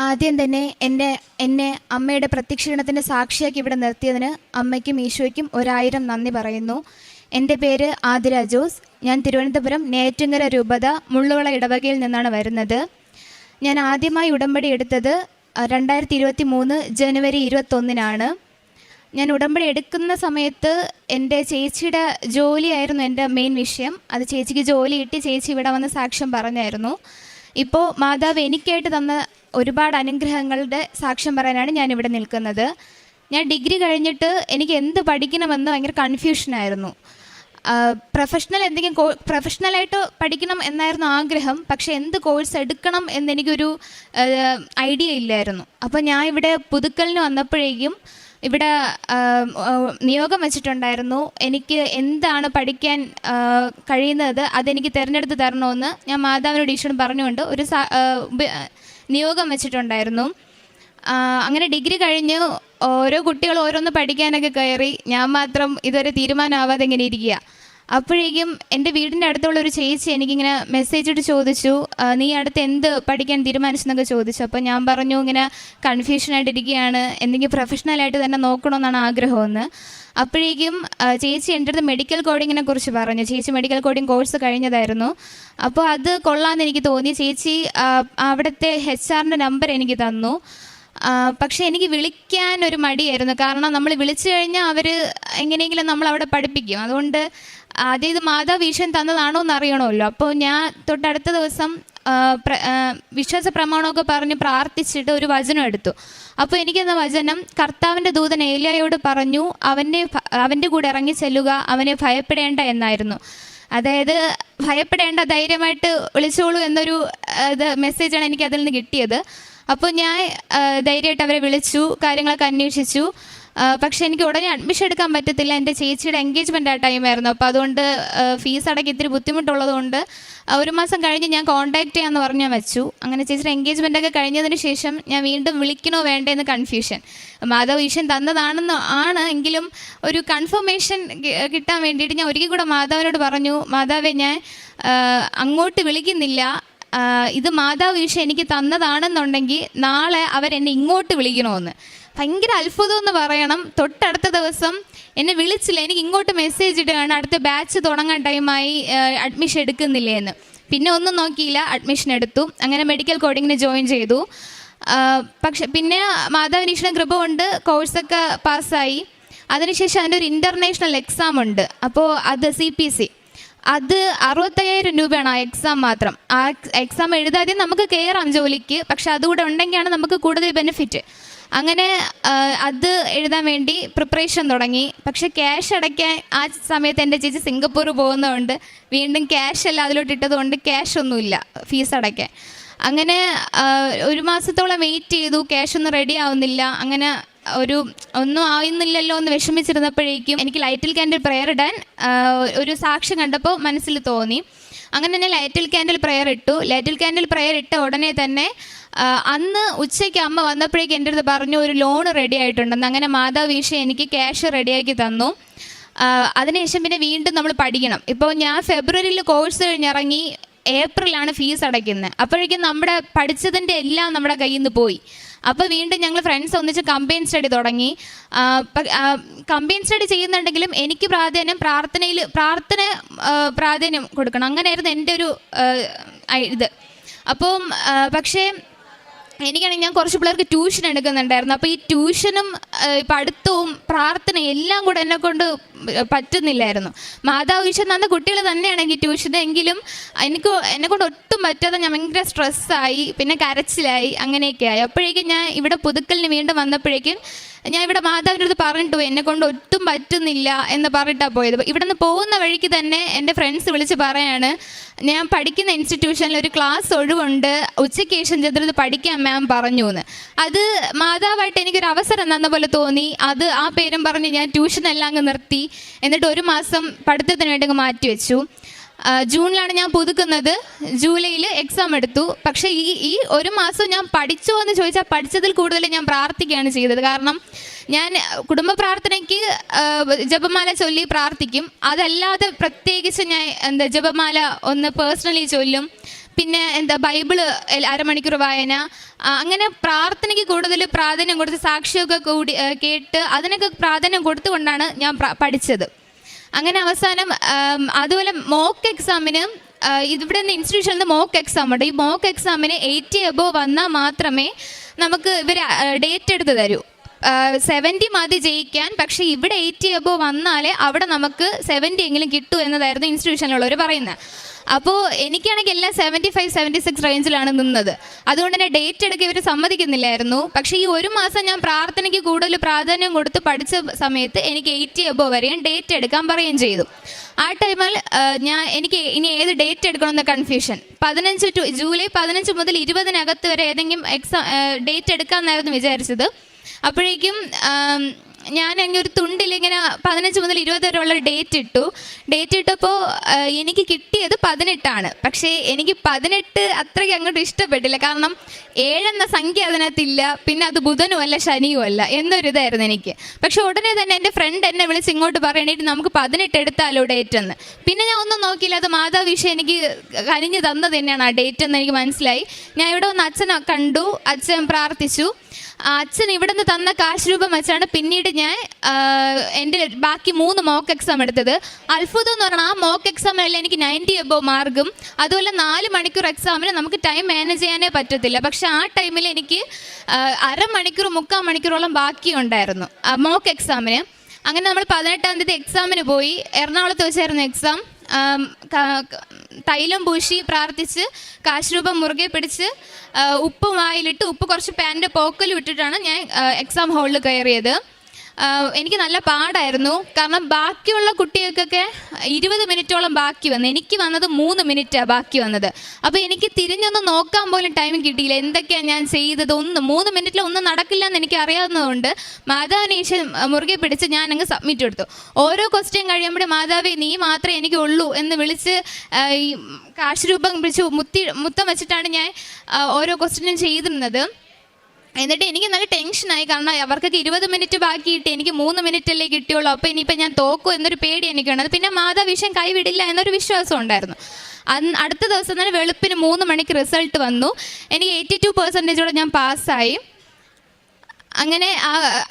Speaker 4: ആദ്യം തന്നെ എന്റെ എന്നെ അമ്മയുടെ പ്രത്യക്ഷീണത്തിന്റെ സാക്ഷിയാക്കി ഇവിടെ നിർത്തിയതിന് അമ്മയ്ക്കും ഈശോയ്ക്കും ഒരായിരം നന്ദി പറയുന്നു. എന്റെ പേര് ആതിര ജോസ് ഞാൻ തിരുവനന്തപുരം നേറ്റുങ്ങര രൂപത മുള്ളുവള ഇടവകയിൽ നിന്നാണ് വരുന്നത്. ഞാൻ ആദ്യമായി ഉടമ്പടി എടുത്തത് രണ്ടായിരത്തി ഇരുപത്തി മൂന്ന് ജനുവരി ഇരുപത്തൊന്നിനാണ്. ഞാൻ ഉടമ്പടി എടുക്കുന്ന സമയത്ത് എന്റെ ചേച്ചിയുടെ ജോലിയായിരുന്നു എന്റെ മെയിൻ വിഷയം. അത് ചേച്ചിക്ക് ജോലി കിട്ടി ചേച്ചി ഇവിടെ വന്ന് സാക്ഷ്യം പറഞ്ഞായിരുന്നു. ഇപ്പോൾ മാതാവ് എനിക്കായിട്ട് തന്ന ഒരുപാട് അനുഗ്രഹങ്ങളുടെ സാക്ഷ്യം പറയാനാണ് ഞാൻ ഇവിടെ നിൽക്കുന്നത്. ഞാൻ ഡിഗ്രി കഴിഞ്ഞിട്ട് എനിക്ക് എന്ത് പഠിക്കണമെന്ന് ഭയങ്കര കൺഫ്യൂഷനായിരുന്നു പ്രൊഫഷണൽ എന്തെങ്കിലും കോ പ്രൊഫഷണലായിട്ട് പഠിക്കണം എന്നായിരുന്നു ആഗ്രഹം. പക്ഷേ എന്ത് കോഴ്സ് എടുക്കണം എന്നെനിക്കൊരു ഐഡിയ ഇല്ലായിരുന്നു. അപ്പോൾ ഞാൻ ഇവിടെ പുതുക്കലിന് വന്നപ്പോഴേക്കും ഇവിടെ നിയോഗം വെച്ചിട്ടുണ്ടായിരുന്നു. എനിക്ക് എന്താണ് പഠിക്കാൻ കഴിയുന്നത് അതെനിക്ക് തിരഞ്ഞെടുത്ത് തരണമെന്ന് ഞാൻ മാതാവിനോട് ഈശ്വരൻ പറഞ്ഞുകൊണ്ട് ഒരു നിയോഗം വെച്ചിട്ടുണ്ടായിരുന്നു. അങ്ങനെ ഡിഗ്രി കഴിഞ്ഞ്. ഓരോ കുട്ടികൾ ഓരോന്ന് പഠിക്കാനൊക്കെ കയറി ഞാൻ മാത്രം ഇതുവരെ തീരുമാനമാവാതെ ഇങ്ങനെ ഇരിക്കുക. അപ്പോഴേക്കും എന്റെ വീടിന്റെ അടുത്തുള്ള ഒരു ചേച്ചി എനിക്കിങ്ങനെ മെസ്സേജ് ഇട്ട് ചോദിച്ചു നീ അടുത്ത് എന്ത് പഠിക്കാൻ തീരുമാനിച്ചെന്നൊക്കെ ചോദിച്ചു. അപ്പോൾ ഞാൻ പറഞ്ഞു ഇങ്ങനെ കൺഫ്യൂഷനായിട്ടിരിക്കുകയാണ് എന്തെങ്കിലും പ്രൊഫഷണലായിട്ട് തന്നെ നോക്കണമെന്നാണ് ആഗ്രഹമെന്ന്. അപ്പോഴേക്കും ചേച്ചി എന്റെ അടുത്ത് മെഡിക്കൽ കോഡിങ്ങിനെ കുറിച്ച് പറഞ്ഞു. ചേച്ചി മെഡിക്കൽ കോഡിങ് കോഴ്സ് കഴിഞ്ഞതായിരുന്നു. അപ്പോൾ അത് കൊള്ളാമെന്ന് എനിക്ക് തോന്നി. ചേച്ചി അവിടുത്തെ എച്ച് ആറിന്റെ നമ്പർ എനിക്ക് തന്നു. പക്ഷേ എനിക്ക് വിളിക്കാൻ ഒരു മടിയായിരുന്നു. കാരണം നമ്മൾ വിളിച്ചു കഴിഞ്ഞാൽ അവർ എങ്ങനെയെങ്കിലും നമ്മൾ അവിടെ പഠിപ്പിക്കും. അതുകൊണ്ട് ആദ്യം ഇത് മാതാവ് തന്നതാണോ എന്ന് അറിയണമല്ലോ. അപ്പോൾ ഞാൻ തൊട്ടടുത്ത ദിവസം വിശ്വാസ പ്രമാണമൊക്കെ പറഞ്ഞ് പ്രാർത്ഥിച്ചിട്ട് ഒരു വചനം എടുത്തു. അപ്പോൾ എനിക്കെന്ന വചനം കർത്താവിന്റെ ദൂതൻ ഏലിയായോട് പറഞ്ഞു അവനെ ഭ- അവന്റെ കൂടെ ഇറങ്ങി ചെല്ലുക അവനെ ഭയപ്പെടേണ്ട എന്നായിരുന്നു. അതായത് ഭയപ്പെടേണ്ട ധൈര്യമായിട്ട് വിളിച്ചോളൂ എന്നൊരു ഇത് മെസ്സേജാണ് എനിക്ക് അതിൽ നിന്ന് കിട്ടിയത്. അപ്പോൾ ഞാൻ ധൈര്യമായിട്ട് അവരെ വിളിച്ചു കാര്യങ്ങളൊക്കെ അന്വേഷിച്ചു. പക്ഷെ എനിക്ക് ഉടനെ അഡ്മിഷൻ എടുക്കാൻ പറ്റത്തില്ല. എന്റെ ചേച്ചിയുടെ എൻഗേജ്മെന്റ് ആ ടൈമായിരുന്നു അപ്പോൾ അതുകൊണ്ട് ഫീസ് അടക്കി ഇത്തിരി ബുദ്ധിമുട്ടുള്ളതുകൊണ്ട് ഒരു മാസം കഴിഞ്ഞ് ഞാൻ കോൺടാക്ട് ചെയ്യാമെന്ന് പറഞ്ഞ് ഞാൻ വെച്ചു. അങ്ങനെ ചേച്ചിയുടെ എൻഗേജ്മെന്റ് ഒക്കെ കഴിഞ്ഞതിന് ശേഷം ഞാൻ വീണ്ടും വിളിക്കണോ വേണ്ടേ എന്ന് കൺഫ്യൂഷൻ മാധവ് ഈശൻ തന്നതാണെന്ന് ആണ് എങ്കിലും ഒരു കൺഫർമേഷൻ കിട്ടാൻ വേണ്ടിയിട്ട് ഞാൻ ഒരിക്കൽ കൂടെ മാധവനോട് പറഞ്ഞു മാധവേ ഞാൻ അങ്ങോട്ട് വിളിക്കുന്നില്ല. ഇത് മാതാവ് ഈശ എനിക്ക് തന്നതാണെന്നുണ്ടെങ്കിൽ നാളെ അവരെന്നെ ഇങ്ങോട്ട് വിളിക്കണമെന്ന്. ഭയങ്കര അത്ഭുതം എന്ന് പറയണം. തൊട്ടടുത്ത ദിവസം എന്നെ വിളിച്ചില്ല. എനിക്ക് ഇങ്ങോട്ട് മെസ്സേജ് ഇടുകയാണ്. അടുത്ത ബാച്ച് തുടങ്ങാൻ ടൈമായി അഡ്മിഷൻ എടുക്കുന്നില്ലേ എന്ന്. പിന്നെ ഒന്നും നോക്കിയില്ല. അഡ്മിഷൻ എടുത്തു. അങ്ങനെ മെഡിക്കൽ കോഡിങ്ങിന് ജോയിൻ ചെയ്തു. പക്ഷെ പിന്നെ മാതാവിനീശ്വരൻ കൃപ കൊണ്ട് കോഴ്സൊക്കെ പാസ്സായി അതിനുശേഷം അതിന്റെ ഒരു ഇന്റർനാഷണൽ എക്സാം ഉണ്ട്. അപ്പോൾ അത് സി പി സി അത് അറുപത്തയ്യായിരം രൂപയാണ് ആ എക്സാം മാത്രം. ആ എക്സാം എഴുതാതെ നമുക്ക് കയറാം ജോലിക്ക് പക്ഷെ അതുകൂടെ ഉണ്ടെങ്കിലാണ് നമുക്ക് കൂടുതൽ ബെനിഫിറ്റ് അങ്ങനെ അത് എഴുതാൻ വേണ്ടി പ്രിപ്പറേഷൻ തുടങ്ങി. പക്ഷെ ക്യാഷ് അടയ്ക്കാൻ ആ സമയത്ത് എന്റെ ചേച്ചി സിംഗപ്പൂർ പോകുന്നതുകൊണ്ട് വീണ്ടും ക്യാഷ് എല്ലാം അതിലോട്ട് ഇട്ടതുകൊണ്ട് ക്യാഷ് ഒന്നുമില്ല ഫീസ് അടയ്ക്കാൻ. അങ്ങനെ ഒരു മാസത്തോളം വെയിറ്റ് ചെയ്തു ക്യാഷ് ഒന്നും റെഡി ആവുന്നില്ല. അങ്ങനെ ഒരു ഒന്നും ആവുന്നില്ലല്ലോ എന്ന് വിഷമിച്ചിരുന്നപ്പോഴേക്കും എനിക്ക് ലൈറ്റിൽ ക്യാൻഡിൽ പ്രെയർ ഇടാൻ ഒരു സാക്ഷി കണ്ടപ്പോൾ മനസ്സിൽ തോന്നി. അങ്ങനെ തന്നെ ലൈറ്റിൽ ക്യാൻഡിൽ പ്രെയർ ഇട്ടു. ലൈറ്റിൽ ക്യാൻഡിൽ പ്രെയർ ഇട്ട ഉടനെ തന്നെ അന്ന് ഉച്ചയ്ക്ക് അമ്മ വന്നപ്പോഴേക്കും എന്റെ അടുത്ത് പറഞ്ഞു ഒരു ലോൺ റെഡി ആയിട്ടുണ്ടെന്ന് അങ്ങനെ മാതാവ് ഈശോ എനിക്ക് ക്യാഷ് റെഡിയാക്കി തന്നു. അതിനുശേഷം പിന്നെ വീണ്ടും നമ്മൾ പഠിക്കണം. ഇപ്പോൾ ഞാൻ ഫെബ്രുവരിയിൽ കോഴ്സ് കഴിഞ്ഞിറങ്ങി ഏപ്രിലാണ് ഫീസ് അടയ്ക്കുന്നത്. അപ്പോഴേക്കും നമ്മുടെ പഠിച്ചതിന്റെ എല്ലാം നമ്മുടെ കയ്യിൽ നിന്ന് പോയി. അപ്പോൾ വീണ്ടും ഞങ്ങൾ ഫ്രണ്ട്സ് ഒന്നിച്ച് കമ്പൈൻ സ്റ്റഡി തുടങ്ങി. കമ്പൈൻ സ്റ്റഡി ചെയ്യുന്നുണ്ടെങ്കിലും എനിക്ക് പ്രാധാന്യം പ്രാർത്ഥനയിൽ പ്രാർത്ഥന പ്രാധാന്യം കൊടുക്കണം. അങ്ങനെയായിരുന്നു എന്റെ ഒരു ഇത്. അപ്പം പക്ഷേ എനിക്കാണെങ്കിൽ ഞാൻ കുറച്ച് പിള്ളേർക്ക് ട്യൂഷൻ എടുക്കുന്നുണ്ടായിരുന്നു. അപ്പോൾ ഈ ട്യൂഷനും പഠിത്തവും പ്രാർത്ഥനയും എല്ലാം കൂടെ എന്നെ കൊണ്ട് പറ്റുന്നില്ലായിരുന്നു. മാതാവ് ഈശ്വരൻ തന്ന കുട്ടികൾ തന്നെയാണെങ്കിൽ ട്യൂഷൻ എങ്കിലും എനിക്ക് എന്നെ കൊണ്ട് ഒട്ടും പറ്റാതെ ഞാൻ ഭയങ്കര സ്ട്രെസ്സായി പിന്നെ കരച്ചിലായി അങ്ങനെയൊക്കെ ആയി. അപ്പോഴേക്കും ഞാൻ ഇവിടെ പുതുക്കലിന് വീണ്ടും വന്നപ്പോഴേക്കും ഞാൻ ഇവിടെ മാതാവിന്റെ അടുത്ത് പറഞ്ഞിട്ടു എന്നെ കൊണ്ട് ഒട്ടും പറ്റുന്നില്ല എന്ന് പറഞ്ഞിട്ടാണ് പോയത്. ഇവിടെ നിന്ന് പോകുന്ന വഴിക്ക് തന്നെ എന്റെ ഫ്രണ്ട്സ് വിളിച്ച് പറയാണ് ഞാൻ പഠിക്കുന്ന ഇൻസ്റ്റിറ്റ്യൂഷനിൽ ഒരു ക്ലാസ് ഒഴിവുണ്ട് ഉച്ചയ്ക്ക് ശേഷം ചെന്നിട്ട് പഠിക്കാൻ മാം പറഞ്ഞു എന്ന് അത് മാതാവായിട്ട് എനിക്കൊരു അവസരം തന്ന പോലെ തോന്നി. അത് ആ പേരും പറഞ്ഞ് ഞാൻ ട്യൂഷൻ എല്ലാം അങ്ങ് നിർത്തി. എന്നിട്ട് ഒരു മാസം പഠിത്തത്തിന് വേണ്ടി അങ്ങ് മാറ്റി വെച്ചു ആ, ജൂണിലാണ് ഞാൻ പുതുക്കുന്നത്. ജൂലൈയിൽ എക്സാം എടുത്തു. പക്ഷേ ഈ ഈ ഒരു മാസം ഞാൻ പഠിച്ചോ എന്ന് ചോദിച്ചാൽ പഠിച്ചതിൽ കൂടുതൽ ഞാൻ പ്രാർത്ഥിക്കുകയാണ് ചെയ്തത്. കാരണം ഞാൻ കുടുംബ പ്രാർത്ഥനയ്ക്ക് ജപമാല ചൊല്ലി പ്രാർത്ഥിക്കും. അതല്ലാതെ പ്രത്യേകിച്ച് ഞാൻ എന്താ ജപമാല ഒന്ന് പേഴ്സണലി ചൊല്ലും. പിന്നെ എന്താ ബൈബിൾ അരമണിക്കൂർ വായന. അങ്ങനെ പ്രാർത്ഥനയ്ക്ക് കൂടുതൽ പ്രാധാന്യം കൊടുത്ത് സാക്ഷിയൊക്കെ കൂടി കേട്ട് അതിനൊക്കെ പ്രാധാന്യം കൊടുത്തുകൊണ്ടാണ് ഞാൻ പഠിച്ചത്. അങ്ങനെ അവസാനം അതുപോലെ മോക്ക് എക്സാമിന് ഇവിടെ നിന്ന് ഇൻസ്റ്റിറ്റ്യൂഷനിൽ നിന്ന് മോക്ക് എക്സാം ഉണ്ട്. ഈ മോക്ക് എക്സാമിന് എയ്റ്റി എബോ വന്നാൽ മാത്രമേ നമുക്ക് ഇവർ ഡേറ്റ് എടുത്ത് തരൂ. സെവന്റി മതി ജയിക്കാൻ പക്ഷേ ഇവിടെ എയ്റ്റി എബോ വന്നാലേ അവിടെ നമുക്ക് സെവന്റി എങ്കിലും കിട്ടൂ എന്നതായിരുന്നു ഇൻസ്റ്റിറ്റ്യൂഷനിലുള്ളവർ പറയുന്നത്. അപ്പോൾ എനിക്കാണെങ്കിൽ എല്ലാം സെവന്റി ഫൈവ് സെവന്റി സിക്സ് റേഞ്ചിലാണ് നിന്നത്. അതുകൊണ്ട് തന്നെ ഡേറ്റ് എടുക്കുക ഇവർ സമ്മതിക്കുന്നില്ലായിരുന്നു. പക്ഷേ ഈ ഒരു മാസം ഞാൻ പ്രാർത്ഥനയ്ക്ക് കൂടുതൽ പ്രാധാന്യം കൊടുത്ത് പഠിച്ച സമയത്ത് എനിക്ക് എയ്റ്റി എബോ വരെയും ഡേറ്റ് എടുക്കാൻ പറയുകയും ചെയ്തു. ആ ടൈമിൽ ഞാൻ എനിക്ക് ഇനി ഏത് ഡേറ്റ് എടുക്കണമെന്ന കൺഫ്യൂഷൻ പതിനഞ്ച് ടു ജൂലൈ പതിനഞ്ച് മുതൽ ഇരുപതിനകത്ത് വരെ ഏതെങ്കിലും എക്സാം ഡേറ്റ് എടുക്കാമെന്നായിരുന്നു വിചാരിച്ചത്. അപ്പോഴേക്കും ഞാൻ അങ്ങനെ ഒരു തുണ്ടിൽ ഇങ്ങനെ പതിനഞ്ച് മുതൽ ഇരുപത് വരെയുള്ള ഡേറ്റ് ഇട്ടു. ഡേറ്റ് ഇട്ടപ്പോൾ എനിക്ക് കിട്ടിയത് പതിനെട്ടാണ്. പക്ഷേ എനിക്ക് പതിനെട്ട് അത്രയ്ക്ക് അങ്ങോട്ട് ഇഷ്ടപ്പെട്ടില്ല. കാരണം ഏഴെന്ന സംഖ്യ അതിനകത്തില്ല. പിന്നെ അത് ബുധനും അല്ല ശനിയും അല്ല. എന്നൊരു ഇതായിരുന്നു എനിക്ക്. പക്ഷെ ഉടനെ തന്നെ എന്റെ ഫ്രണ്ട് എന്നെ വിളിച്ച് ഇങ്ങോട്ട് പറയണേറ്റ് നമുക്ക് പതിനെട്ട് എടുത്താലോ ഡേറ്റ് എന്ന്. പിന്നെ ഞാൻ ഒന്നും നോക്കിയില്ല. അത് മാതാവിഷ എനിക്ക് കനിഞ്ഞു തന്നത് തന്നെയാണ് ആ ഡേറ്റ് എന്ന് എനിക്ക് മനസ്സിലായി. ഞാൻ ഇവിടെ വന്ന് അച്ഛനെ കണ്ടു. അച്ഛൻ പ്രാർത്ഥിച്ചു. ആ ഇവിടെ നിന്ന് തന്ന കാശ് രൂപം വെച്ചാണ് പിന്നീട് ഞാൻ എന്റെ ബാക്കി മൂന്ന് മോക്ക് എക്സാം എടുത്തത്. അത്ഭുതം എന്ന് പറഞ്ഞാൽ ആ മോക്ക് എക്സാമിൽ എനിക്ക് നയന്റി എബോ മാർക്കും അതുപോലെ നാല് മണിക്കൂർ എക്സാമിന് നമുക്ക് ടൈം മാനേജ് ചെയ്യാനേ പറ്റത്തില്ല. പക്ഷെ ആ ടൈമിൽ എനിക്ക് അരമണിക്കൂർ മുക്കാൽ മണിക്കൂറോളം ബാക്കിയുണ്ടായിരുന്നു മോക്ക് എക്സാമിന് അങ്ങനെ നമ്മൾ പതിനെട്ടാം തീയതി എക്സാമിന് പോയി. എറണാകുളത്ത് വെച്ചായിരുന്നു എക്സാം തൈലം പൂശി പ്രാർത്ഥിച്ച് കാശ്രൂപം മുറുകെ പിടിച്ച് ഉപ്പ് വായിലിട്ട് ഉപ്പ് കുറച്ച് പാന്റെ പോക്കലും ഇട്ടിട്ടാണ് ഞാൻ എക്സാം ഹാളിൽ കയറിയത്. എനിക്ക് നല്ല പാടായിരുന്നു. കാരണം ബാക്കിയുള്ള കുട്ടികൾക്കൊക്കെ ഇരുപത് മിനിറ്റോളം ബാക്കി വന്നു എനിക്ക് വന്നത് മൂന്ന് മിനിറ്റാണ് ബാക്കി വന്നത്. അപ്പോൾ എനിക്ക് തിരിഞ്ഞൊന്ന് നോക്കാൻ പോലും ടൈം കിട്ടിയില്ല. എന്തൊക്കെയാണ് ഞാൻ ചെയ്തത്? ഒന്നും മൂന്ന് മിനിറ്റിൽ ഒന്നും നടക്കില്ല എന്ന് എനിക്ക് അറിയാവുന്നതുകൊണ്ട് മാതാവിനീശൻ മുറുകെ പിടിച്ച് ഞാൻ അങ്ങ് സബ്മിറ്റ് കൊടുത്തു ഓരോ ക്വസ്റ്റ്യൻ കഴിയുമ്പോഴും മാതാവേ നീ മാത്രമേ എനിക്ക് ഉള്ളൂ എന്ന് വിളിച്ച് ഈ കാശ് രൂപം പിടിച്ച് മുത്തി മുത്തം വെച്ചിട്ടാണ് ഞാൻ ഓരോ ക്വസ്റ്റ്യനും ചെയ്തിരുന്നത്. എന്നിട്ട് എനിക്ക് നല്ല ടെൻഷനായി കാരണം അവർക്കൊക്കെ ഇരുപത് മിനിറ്റ് ബാക്കിയിട്ട് എനിക്ക് മൂന്ന് മിനിറ്റ് അല്ലേ കിട്ടിയുള്ളൂ. അപ്പോൾ ഇനിയിപ്പോൾ ഞാൻ തോക്കും എന്നൊരു പേടി എനിക്കുണ്ട്. പിന്നെ മാതാ വിഷയം കൈവിടില്ല എന്നൊരു വിശ്വാസം ഉണ്ടായിരുന്നു. അന്ന് അടുത്ത ദിവസം തന്നെ വെളുപ്പിന് മൂന്ന് മണിക്ക് റിസൾട്ട് വന്നു. എനിക്ക് എയ്റ്റി ടു പെർസെന്റേജോടെ ഞാൻ പാസ്സായി. അങ്ങനെ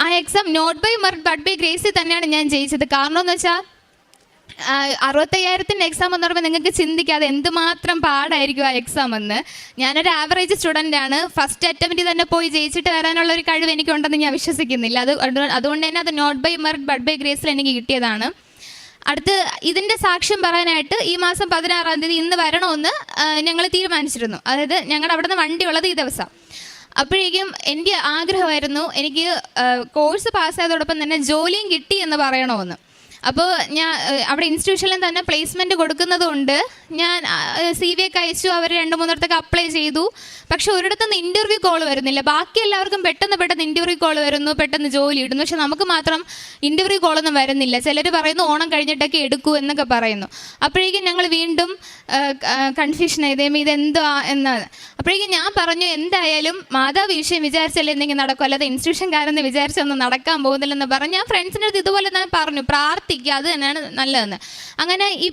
Speaker 4: ആ exam not by merit but by ഗ്രേസിൽ തന്നെയാണ് ഞാൻ ജയിച്ചത്. കാരണം എന്ന് വെച്ചാൽ അറുപത്തയ്യായിരത്തിന്റെ എക്സാം എന്ന് പറയുമ്പോൾ നിങ്ങൾക്ക് ചിന്തിക്കാതെ എന്തുമാത്രം പാടായിരിക്കും ആ എക്സാം എന്ന്. ഞാനൊരു ആവറേജ് സ്റ്റുഡന്റ് ആണ്. ഫസ്റ്റ് അറ്റംപ്റ്റ് തന്നെ പോയി ജയിച്ചിട്ട് വരാനുള്ള ഒരു കഴിവ് എനിക്കുണ്ടെന്ന് ഞാൻ വിശ്വസിക്കുന്നില്ല. അത് അത് അതുകൊണ്ട് തന്നെ അത് not by merit but by ഗ്രേസിൽ എനിക്ക് കിട്ടിയതാണ്. അടുത്ത് ഇതിന്റെ സാക്ഷ്യം പറയാനായിട്ട് ഈ മാസം പതിനാറാം തീയതി ഇന്ന് വരണമെന്ന് ഞങ്ങൾ തീരുമാനിച്ചിരുന്നു. അതായത് ഞങ്ങളുടെ അവിടെ നിന്ന് വണ്ടി ഈ ദിവസം. അപ്പോഴേക്കും എന്റെ ആഗ്രഹമായിരുന്നു എനിക്ക് കോഴ്സ് പാസ്സായതോടൊപ്പം തന്നെ ജോലിയും കിട്ടി എന്ന് പറയണമെന്ന്. അപ്പോൾ ഞാൻ അവിടെ ഇൻസ്റ്റിറ്റ്യൂഷനിൽ തന്നെ പ്ലേസ്മെന്റ് കൊടുക്കുന്നതുകൊണ്ട് ഞാൻ സി വി ഒക്കെ അയച്ചു അവർ രണ്ട് മൂന്നിടത്തൊക്കെ അപ്ലൈ ചെയ്തു. പക്ഷെ ഒരിടത്തുനിന്ന് ഇന്റർവ്യൂ കോൾ വരുന്നില്ല. ബാക്കി എല്ലാവർക്കും പെട്ടെന്ന് പെട്ടെന്ന് ഇന്റർവ്യൂ കോൾ വരുന്നു പെട്ടെന്ന് ജോലി ഇടുന്നു പക്ഷെ നമുക്ക് മാത്രം ഇന്റർവ്യൂ കോളൊന്നും വരുന്നില്ല. ചിലർ പറയുന്നു ഓണം കഴിഞ്ഞിട്ടൊക്കെ എടുക്കൂ എന്നൊക്കെ പറയുന്നു. അപ്പോഴേക്കും ഞങ്ങൾ വീണ്ടും കൺഫ്യൂഷൻ ചെയ്തേമ ഇതെന്താ എന്നാണ് അപ്പോഴേക്കും ഞാൻ പറഞ്ഞു എന്തായാലും മാതാവ് വിഷയം വിചാരിച്ചല്ലേ എന്തെങ്കിലും നടക്കും? അല്ലാതെ ഇൻസ്റ്റിറ്റ്യൂഷൻകാരെന്ന് വിചാരിച്ചൊന്നും നടക്കാൻ പോകുന്നില്ലെന്ന് പറഞ്ഞ്. ഞാൻ ഫ്രണ്ട്സിന്റെ അടുത്ത് ഇതുപോലെ തന്നെ പറഞ്ഞു പ്രാർത്ഥന പ്രാർത്ഥിക്കുക അത് തന്നെയാണ് നല്ലതെന്ന്. അങ്ങനെ ഈ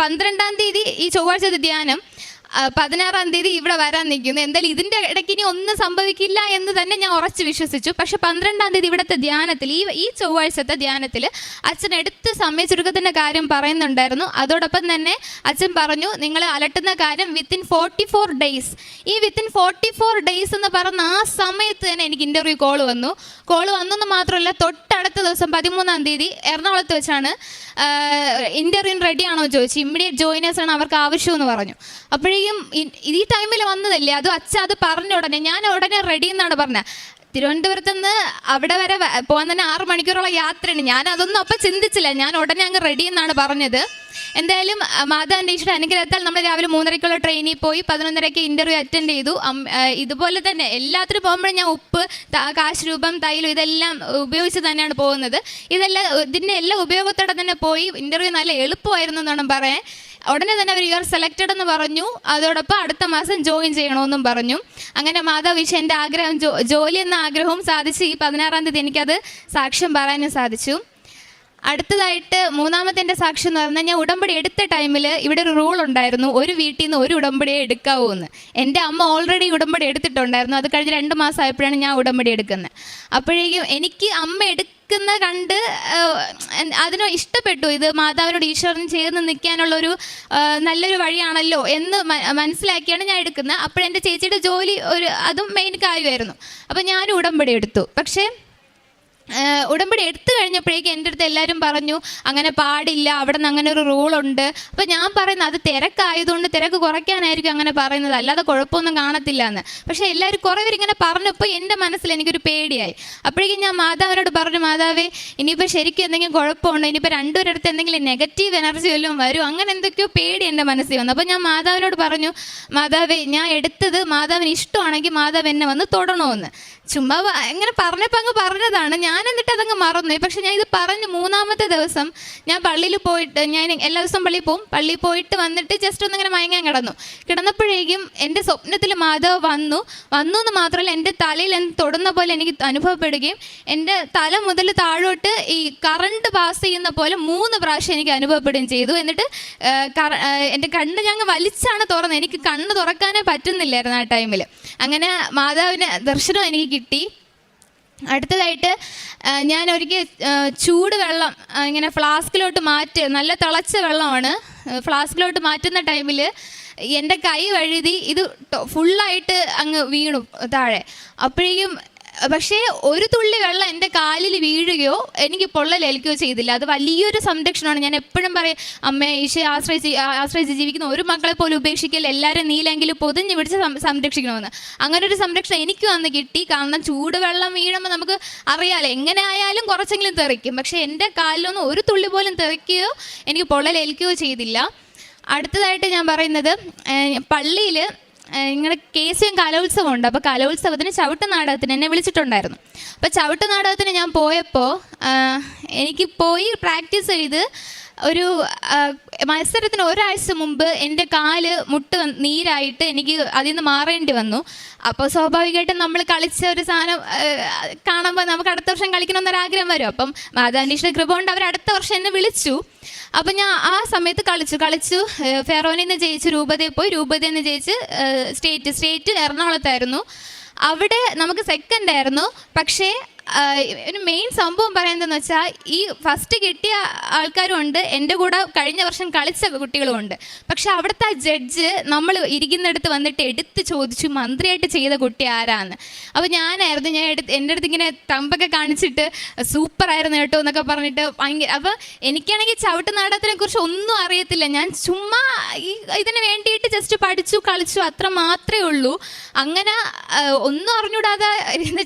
Speaker 4: പന്ത്രണ്ടാം തീയതി ഈ ചൊവ്വാഴ്ചത്തെ ധ്യാനം പതിനാറാം തീയതി ഇവിടെ വരാൻ നിൽക്കുന്നു. എന്തായാലും ഇതിന്റെ ഇടയ്ക്ക് ഇനി ഒന്നും സംഭവിക്കില്ല എന്ന് തന്നെ ഞാൻ ഉറച്ച് വിശ്വസിച്ചു. പക്ഷെ പന്ത്രണ്ടാം തീയതി ഇവിടുത്തെ ധ്യാനത്തിൽ ഈ ഈ ചൊവ്വാഴ്ചത്തെ ധ്യാനത്തിൽ അച്ഛൻ എടുത്ത് സമയ ചുരുക്കത്തിന്റെ കാര്യം പറയുന്നുണ്ടായിരുന്നു. അതോടൊപ്പം തന്നെ അച്ഛൻ പറഞ്ഞു നിങ്ങൾ അലട്ടുന്ന കാര്യം വിത്തിൻ ഫോർട്ടി ഫോർ ഡേയ്സ് ഈ വിത്തിൻ ഫോർട്ടി ഫോർ ഡേയ്സ് എന്ന് പറഞ്ഞ ആ സമയത്ത് തന്നെ എനിക്ക് ഇന്റർവ്യൂ കോൾ വന്നു. കോൾ വന്നെന്ന് മാത്രമല്ല തൊട്ടടുത്ത ദിവസം പതിമൂന്നാം തീയതി എറണാകുളത്ത് വെച്ചാണ് ഇന്റർവ്യൂവിന് റെഡിയാണോ ചോദിച്ചു. ഇമ്മീഡിയറ്റ് ജോയിനേഴ്സ് ആണ് അവർക്ക് ആവശ്യമെന്ന് പറഞ്ഞു. അപ്പോഴേക്കും ഈ- ഈ ടൈമിൽ വന്നതല്ലേ? അത് അച്ഛ അത് പറഞ്ഞ ഉടനെ ഞാൻ ഉടനെ റെഡി എന്നാണ് പറഞ്ഞത്. തിരുവനന്തപുരത്ത് നിന്ന് അവിടെ വരെ പോകാൻ തന്നെ ആറ് മണിക്കൂറുള്ള യാത്രയാണ് ഞാൻ അതൊന്നും അപ്പം ചിന്തിച്ചില്ല. ഞാൻ ഉടനെ അങ്ങ് റെഡി എന്നാണ് പറഞ്ഞത്. എന്തായാലും മാതാ മാതാവിന്റെ ഈശ്വര അനുഗ്രഹത്താൽ നമ്മൾ രാവിലെ മൂന്നരയ്ക്കുള്ള ട്രെയിനിൽ പോയി പതിനൊന്നരയ്ക്ക് ഇന്റർവ്യൂ അറ്റൻഡ് ചെയ്തു. ഇതുപോലെ തന്നെ എല്ലാത്തിനും പോകുമ്പോഴും ഞാൻ ഉപ്പ് കാശ് രൂപം തൈലം ഇതെല്ലാം ഉപയോഗിച്ച് തന്നെയാണ് പോകുന്നത്. ഇതെല്ലാം ഇതിന്റെ എല്ലാ ഉപയോഗത്തോടെ തന്നെ പോയി ഇന്റർവ്യൂ നല്ല എളുപ്പമായിരുന്നു എന്നാണ് പറയാൻ. ഉടനെ തന്നെ അവർ യു ആർ സെലക്റ്റഡ് എന്ന് പറഞ്ഞു. അതോടൊപ്പം അടുത്ത മാസം ജോയിൻ ചെയ്യണമെന്നും പറഞ്ഞു. അങ്ങനെ മാതാവ് വിഷ എന്റെ ആഗ്രഹം ജോലി എന്ന ആഗ്രഹവും സാധിച്ച് ഈ പതിനാറാം തീയതി എനിക്കത് സാക്ഷ്യം പറയാനും സാധിച്ചു. അടുത്തതായിട്ട് മൂന്നാമത്തെ എന്റെ സാക്ഷ്യം എന്ന് പറഞ്ഞാൽ ഞാൻ ഉടമ്പടി എടുത്ത ടൈമിൽ ഇവിടെ ഒരു റൂൾ ഉണ്ടായിരുന്നു ഒരു വീട്ടിൽ നിന്ന് ഒരു ഉടമ്പടിയെ എടുക്കാവൂ എന്ന്. എന്റെ അമ്മ ഓൾറെഡി ഉടമ്പടി എടുത്തിട്ടുണ്ടായിരുന്നു അത് കഴിഞ്ഞ് രണ്ട് മാസം ആയപ്പോഴാണ് ഞാൻ ഉടമ്പടി എടുക്കുന്നത്. അപ്പോഴേക്കും എനിക്ക് അമ്മ എടുക്കുന്ന കണ്ട് അതിനെ ഇഷ്ടപ്പെട്ടു. ഇത് മാതാവിനോട് ഈശ്വരൻ ചേർന്ന് നിൽക്കാനുള്ളൊരു നല്ലൊരു വഴിയാണല്ലോ എന്ന് മനസ്സിലാക്കിയാണ് ഞാൻ എടുക്കുന്നത്. അപ്പോഴെന്റെ ചേച്ചിയുടെ ജോലി ഒരു അതും മെയിൻ കാര്യമായിരുന്നു. അപ്പോൾ ഞാനും ഉടമ്പടി എടുത്തു. പക്ഷേ ഉടമ്പടി എടുത്തു കഴിഞ്ഞപ്പോഴേക്കും എന്റെ അടുത്ത് എല്ലാവരും പറഞ്ഞു അങ്ങനെ പാടില്ല അവിടെ നിന്ന് അങ്ങനെ ഒരു റൂളുണ്ട് അപ്പം ഞാൻ പറയുന്നത് അത് തിരക്കായതുകൊണ്ട് തിരക്ക് കുറയ്ക്കാനായിരിക്കും അങ്ങനെ പറയുന്നത്. അല്ലാതെ കുഴപ്പമൊന്നും കാണത്തില്ല എന്ന് പക്ഷേ എല്ലാവരും കുറേ പേരിങ്ങനെ പറഞ്ഞപ്പോൾ എന്റെ മനസ്സിൽ എനിക്കൊരു പേടിയായി. അപ്പോഴേക്കും ഞാൻ മാതാവിനോട് പറഞ്ഞു മാതാവേ ഇനിയിപ്പോൾ ശരിക്കും എന്തെങ്കിലും കുഴപ്പമുണ്ടോ? ഇനിയിപ്പോൾ രണ്ടുപേരടുത്ത് എന്തെങ്കിലും നെഗറ്റീവ് എനർജി വല്ലതും വരും? അങ്ങനെ എന്തൊക്കെയോ പേടി എന്റെ മനസ്സിൽ വന്നു. അപ്പോൾ ഞാൻ മാതാവിനോട് പറഞ്ഞു മാതാവേ ഞാൻ എടുത്തത് മാതാവിന് ഇഷ്ടമാണെങ്കിൽ മാതാവ് എന്നെ വന്ന് തൊടണമെന്ന് ചുമ്മാ ഇങ്ങനെ പറഞ്ഞപ്പോൾ അങ്ങ് പറഞ്ഞതാണ്. ഞാൻ എന്നിട്ട് അതങ്ങ് മറന്നു. പക്ഷെ ഞാൻ ഇത് പറഞ്ഞു മൂന്നാമത്തെ ദിവസം ഞാൻ പള്ളിയിൽ പോയിട്ട് ഞാൻ എല്ലാ ദിവസവും പള്ളിയിൽ പോകും പള്ളിയിൽ പോയിട്ട് വന്നിട്ട് ജസ്റ്റ് ഒന്ന് ഇങ്ങനെ മയങ്ങാൻ കിടന്നു. കിടന്നപ്പോഴേക്കും എന്റെ സ്വപ്നത്തിൽ മാധവ് വന്നു. വന്നു എന്ന് മാത്രമല്ല എന്റെ തലയിൽ എന്ത് തൊടുന്ന പോലെ എനിക്ക് അനുഭവപ്പെടുകയും എന്റെ തല മുതൽ താഴോട്ട് ഈ കറണ്ട് പാസ് ചെയ്യുന്ന പോലെ മൂന്ന് പ്രാവശ്യം എനിക്ക് അനുഭവപ്പെടുകയും ചെയ്തു. എന്നിട്ട് എന്റെ കണ്ണ് ഞങ്ങൾ വലിച്ചാണ് തുറന്നത്. എനിക്ക് കണ്ണ് തുറക്കാനേ പറ്റുന്നില്ലായിരുന്നു ആ ടൈമിൽ അങ്ങനെ മാതാവിന് ദർശനം എനിക്ക് കിട്ടി. അടുത്തതായിട്ട് ഞാൻ ഒരിക്കൽ ചൂട് വെള്ളം ഇങ്ങനെ ഫ്ലാസ്കിലോട്ട് മാറ്റി നല്ല തിളച്ച വെള്ളമാണ്. ഫ്ലാസ്കിലോട്ട് മാറ്റുന്ന ടൈമിൽ എന്റെ കൈ വഴുതി ഇത് ഫുള്ളായിട്ട് അങ്ങ് വീണു താഴെ. അപ്പോഴേക്കും പക്ഷേ ഒരു തുള്ളി വെള്ളം എന്റെ കാലിൽ വീഴുകയോ എനിക്ക് പൊള്ളലേൽക്കുകയോ ചെയ്തില്ല. അത് വലിയൊരു സംരക്ഷണമാണ്. ഞാൻ എപ്പോഴും പറയും അമ്മ ഈശോയെ ആശ്രയിച്ച് ആശ്രയിച്ച് ജീവിക്കുന്ന ഒരു മക്കളെ പോലും ഉപേക്ഷിക്കൽ എല്ലാവരും നീലെങ്കിലും പൊതിഞ്ഞ് പിടിച്ച് സംരക്ഷിക്കണമെന്ന്. അങ്ങനെ ഒരു സംരക്ഷണം എനിക്ക് വന്ന് കിട്ടി. കാരണം ചൂട് വെള്ളം വീഴുമ്പോൾ നമുക്ക് അറിയാലോ എങ്ങനെ ആയാലും കുറച്ചെങ്കിലും തെറിക്കും. പക്ഷേ എന്റെ കാലിലൊന്നും ഒരു തുള്ളി പോലും തെറിക്കുകയോ എനിക്ക് പൊള്ളലേൽക്കുകയോ ചെയ്തില്ല. അടുത്തതായിട്ട് ഞാൻ പറയുന്നത് പള്ളിയിൽ ഇങ്ങനെ കേസിയും കലോത്സവം ഉണ്ട് അപ്പോൾ കലോത്സവത്തിന് ചവിട്ട് നാടകത്തിന് എന്നെ വിളിച്ചിട്ടുണ്ടായിരുന്നു. അപ്പോൾ ചവിട്ട് നാടകത്തിന് ഞാൻ പോയപ്പോൾ എനിക്ക് പോയി പ്രാക്ടീസ് ചെയ്ത് ഒരു മത്സരത്തിന് ഒരാഴ്ച മുമ്പ് എന്റെ കാൽ മുട്ട് നീരായിട്ട് എനിക്ക് അതിൽ നിന്ന് മാറേണ്ടി വന്നു. അപ്പോൾ സ്വാഭാവികമായിട്ടും നമ്മൾ കളിച്ച ഒരു സാധനം കാണുമ്പോൾ നമുക്ക് അടുത്ത വർഷം കളിക്കണമെന്നൊരാഗ്രഹം വരും. അപ്പം മാതാന്റീഷ്ണ കൃപ കൊണ്ട് അവർ അടുത്ത വർഷം എന്നെ വിളിച്ചു. അപ്പം ഞാൻ ആ സമയത്ത് കളിച്ചു കളിച്ചു. ഫെറോനിൽ നിന്ന് ജയിച്ച് രൂപതയിൽ പോയി. രൂപതയിൽ നിന്ന് ജയിച്ച് സ്റ്റേറ്റ് സ്റ്റേറ്റ് എറണാകുളത്തായിരുന്നു. അവിടെ നമുക്ക് സെക്കൻഡ് ആയിരുന്നു. പക്ഷേ ഒരു മെയിൻ സംഭവം പറയുന്നതെന്ന് വെച്ചാൽ ഈ ഫസ്റ്റ് കിട്ടിയ ആൾക്കാരും ഉണ്ട് എന്റെ കൂടെ കഴിഞ്ഞ വർഷം കളിച്ച കുട്ടികളുമുണ്ട്. പക്ഷെ അവിടുത്തെ ആ ജഡ്ജ് നമ്മൾ ഇരിക്കുന്നിടത്ത് വന്നിട്ട് എടുത്ത് ചോദിച്ചു മന്ത്രിയായിട്ട് ചെയ്ത കുട്ടി ആരാന്ന്? അപ്പോൾ ഞാനായിരുന്നു ഞാൻ എടുത്ത് എന്റെ അടുത്ത് ഇങ്ങനെ തമ്പൊക്കെ കാണിച്ചിട്ട് സൂപ്പർ ആയിരുന്നു കേട്ടോ എന്നൊക്കെ പറഞ്ഞിട്ട് ഭയങ്കര അപ്പോൾ എനിക്കാണെങ്കിൽ ചവിട്ട് നാടകത്തിനെ കുറിച്ച് ഒന്നും അറിയത്തില്ല. ഞാൻ ചുമ്മാ ഈ ഇതിന് വേണ്ടിയിട്ട് ജസ്റ്റ് പഠിച്ചു കളിച്ചു അത്ര മാത്രമേ ഉള്ളൂ. അങ്ങനെ ഒന്നും അറിഞ്ഞൂടാതെ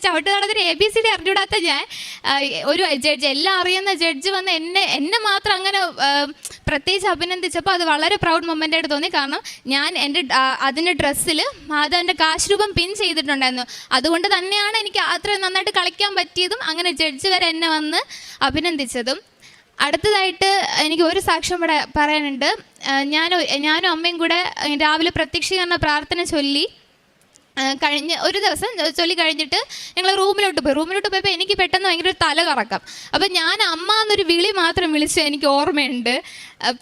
Speaker 4: ചവിട്ട് നാടകത്തിന് എ ബി സി ഡി അറിഞ്ഞൂടാത്ത ഞാൻ ഒരു ജഡ്ജ് എല്ലാം അറിയുന്ന ജഡ്ജ് വന്ന് എന്നെ എന്നെ മാത്രം അങ്ങനെ പ്രത്യേകിച്ച് അഭിനന്ദിച്ചപ്പോൾ അത് വളരെ പ്രൗഡ് മൊമെന്റ് ആയിട്ട് തോന്നി. കാരണം ഞാൻ എന്റെ അതിന്റെ ഡ്രസ്സിൽ മാധവന്റെ കാശ് രൂപം പിൻ ചെയ്തിട്ടുണ്ടായിരുന്നു. അതുകൊണ്ട് തന്നെയാണ് എനിക്ക് അത്രയും നന്നായിട്ട് കളിക്കാൻ പറ്റിയതും അങ്ങനെ ജഡ്ജ് വരെ എന്നെ വന്ന് അഭിനന്ദിച്ചതും. അടുത്തതായിട്ട് എനിക്ക് ഒരു സാക്ഷ്യം പറയാനുണ്ട്. ഞാൻ ഞാനും അമ്മയും കൂടെ രാവിലെ പ്രത്യക്ഷീകരണ പ്രാർത്ഥന ചൊല്ലി കഴിഞ്ഞ് ഒരു ദിവസം ചൊല്ലി കഴിഞ്ഞിട്ട് ഞങ്ങൾ റൂമിലോട്ട് പോയി. റൂമിലോട്ട് പോയപ്പോൾ എനിക്ക് പെട്ടെന്ന് ഭയങ്കര ഒരു തല കറക്കം. അപ്പം ഞാൻ അമ്മ എന്നൊരു വിളി മാത്രം വിളിച്ച് എനിക്ക് ഓർമ്മയുണ്ട്.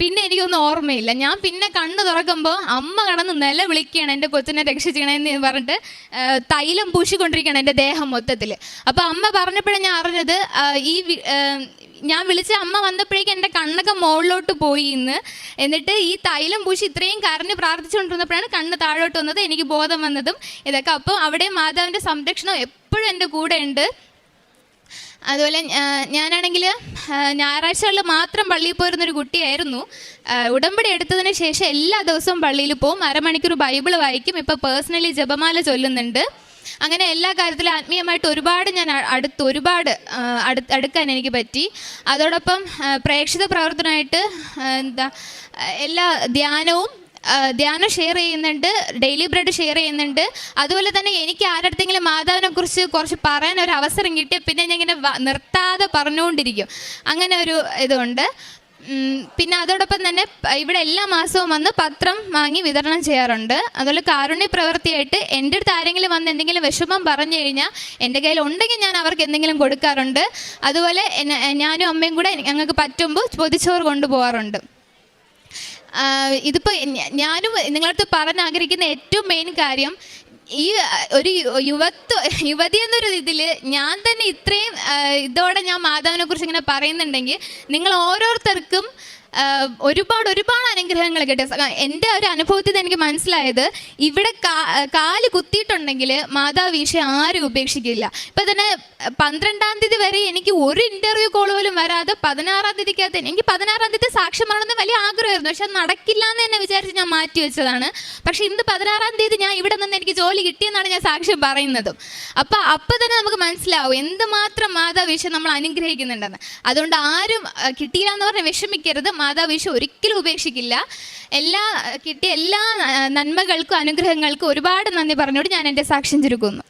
Speaker 4: പിന്നെ എനിക്കൊന്നും ഓർമ്മയില്ല. ഞാൻ പിന്നെ കണ്ണ് തുറക്കുമ്പോൾ അമ്മ കടന്ന് നില വിളിക്കുകയാണ് എന്റെ കൊച്ചിനെ രക്ഷിക്കണമെന്ന് പറഞ്ഞിട്ട് തൈലം പൂശിക്കൊണ്ടിരിക്കുകയാണ് എന്റെ ദേഹം മൊത്തത്തിൽ അപ്പോൾ അമ്മ പറഞ്ഞപ്പോഴാണ് ഞാൻ അറിഞ്ഞത് ഈ ഞാൻ വിളിച്ച അമ്മ വന്നപ്പോഴേക്കും എന്റെ കണ്ണൊക്കെ മുകളിലോട്ട് പോയി ഇന്ന്. എന്നിട്ട് ഈ തൈലം പൂശി ഇത്രയും കരഞ്ഞ് പ്രാർത്ഥിച്ചുകൊണ്ടിരുന്നപ്പോഴാണ് കണ്ണ് താഴോട്ട് വന്നത് എനിക്ക് ബോധം വന്നതും ഇതൊക്കെ. അപ്പോൾ അവിടെ മാതാവിന്റെ സംരക്ഷണം എപ്പോഴും എന്റെ കൂടെ ഉണ്ട്. അതുപോലെ ഞാനാണെങ്കിൽ ഞായറാഴ്ചകളിൽ മാത്രം പള്ളിയിൽ പോയിരുന്നൊരു കുട്ടിയായിരുന്നു. ഉടമ്പടി എടുത്തതിന് ശേഷം എല്ലാ ദിവസവും പള്ളിയിൽ പോകും. അരമണിക്കൂർ ബൈബിൾ വായിക്കും. ഇപ്പോൾ പേഴ്സണലി ജപമാല ചൊല്ലുന്നുണ്ട്. അങ്ങനെ എല്ലാ കാര്യത്തിലും ആത്മീയമായിട്ട് ഒരുപാട് ഞാൻ അടുത്ത് ഒരുപാട് അടു അടുക്കാൻ എനിക്ക് പറ്റി. അതോടൊപ്പം പ്രേക്ഷിത പ്രവർത്തനമായിട്ട് എന്താ എല്ലാ ധ്യാനവും ധ്യാനം ഷെയർ ചെയ്യുന്നുണ്ട് ഡെയിലി ബ്രെഡ് ഷെയർ ചെയ്യുന്നുണ്ട്. അതുപോലെ തന്നെ എനിക്ക് ആരടുത്തെങ്കിലും മാതാവിനെ കുറിച്ച് കുറച്ച് പറയാൻ ഒരു അവസരം കിട്ടിയ പിന്നെ ഞാൻ ഇങ്ങനെ നിർത്താതെ പറഞ്ഞുകൊണ്ടിരിക്കും. അങ്ങനെ ഒരു ഇതുണ്ട്. പിന്നെ അതോടൊപ്പം തന്നെ ഇവിടെ എല്ലാ മാസവും വന്ന് പത്രം വാങ്ങി വിതരണം ചെയ്യാറുണ്ട്. അതുപോലെ കാരുണ്യ പ്രവൃത്തിയായിട്ട് എന്റെ അടുത്ത് ആരെങ്കിലും വന്ന് എന്തെങ്കിലും വിഷമം പറഞ്ഞു കഴിഞ്ഞാൽ എന്റെ കയ്യിൽ ഉണ്ടെങ്കിൽ ഞാൻ അവർക്ക് എന്തെങ്കിലും കൊടുക്കാറുണ്ട്. അതുപോലെ ഞാനും അമ്മയും കൂടെ ഞങ്ങൾക്ക് പറ്റുമ്പോൾ പൊതിച്ചോറ് കൊണ്ടുപോകാറുണ്ട്. ഇതിപ്പോൾ ഇതിപ്പോ ഞാനും നിങ്ങളടുത്ത് പറഞ്ഞാഗ്രഹിക്കുന്ന ഏറ്റവും മെയിൻ കാര്യം ഈ ഒരു യുവത്വ യുവതി എന്നൊരു ഇതിൽ ഞാൻ തന്നെ ഇത്രയും ഇതോടെ ഞാൻ മാതാവിനെ കുറിച്ച് ഇങ്ങനെ പറയുന്നുണ്ടെങ്കിൽ നിങ്ങൾ ഓരോരുത്തർക്കും ഒരുപാട് ഒരുപാട് അനുഗ്രഹങ്ങൾ കിട്ടിയ എന്റെ ഒരു അനുഭവത്തിൽ എനിക്ക് മനസ്സിലായത് ഇവിടെ കാൽ കുത്തിയിട്ടുണ്ടെങ്കിൽ മാതാവ് ഈശ ആരും ഉപേക്ഷിക്കില്ല. ഇപ്പം തന്നെ പന്ത്രണ്ടാം തീയതി വരെ എനിക്ക് ഒരു ഇന്റർവ്യൂ കോൾ പോലും വരാതെ പതിനാറാം തീയതിക്കകത്ത് എനിക്ക് പതിനാറാം തീയതി സാക്ഷ്യം പറയണമെന്ന് വലിയ ആഗ്രഹമായിരുന്നു. പക്ഷെ അത് നടക്കില്ല എന്ന് തന്നെ വിചാരിച്ച് ഞാൻ മാറ്റി വെച്ചതാണ്. പക്ഷെ ഇന്ന് പതിനാറാം തീയതി ഞാൻ ഇവിടെ നിന്ന് എനിക്ക് ജോലി കിട്ടിയെന്നാണ് ഞാൻ സാക്ഷ്യം പറയുന്നതും. അപ്പം അപ്പം തന്നെ നമുക്ക് മനസ്സിലാവും എന്തുമാത്രം മാതാവ് ഈശ നമ്മൾ അനുഗ്രഹിക്കുന്നുണ്ടെന്ന്. അതുകൊണ്ട് ആരും കിട്ടിയില്ല എന്ന് പറഞ്ഞ് വിഷമിക്കരുത്. മാതാവ് ഒരിക്കലും ഉപേക്ഷിക്കില്ല. എല്ലാ കിട്ടിയ എല്ലാ നന്മകൾക്കും അനുഗ്രഹങ്ങൾക്കും ഒരുപാട് നന്ദി പറഞ്ഞുകൊണ്ട് ഞാൻ എന്റെ സാക്ഷ്യം ചുരുക്കുന്നു.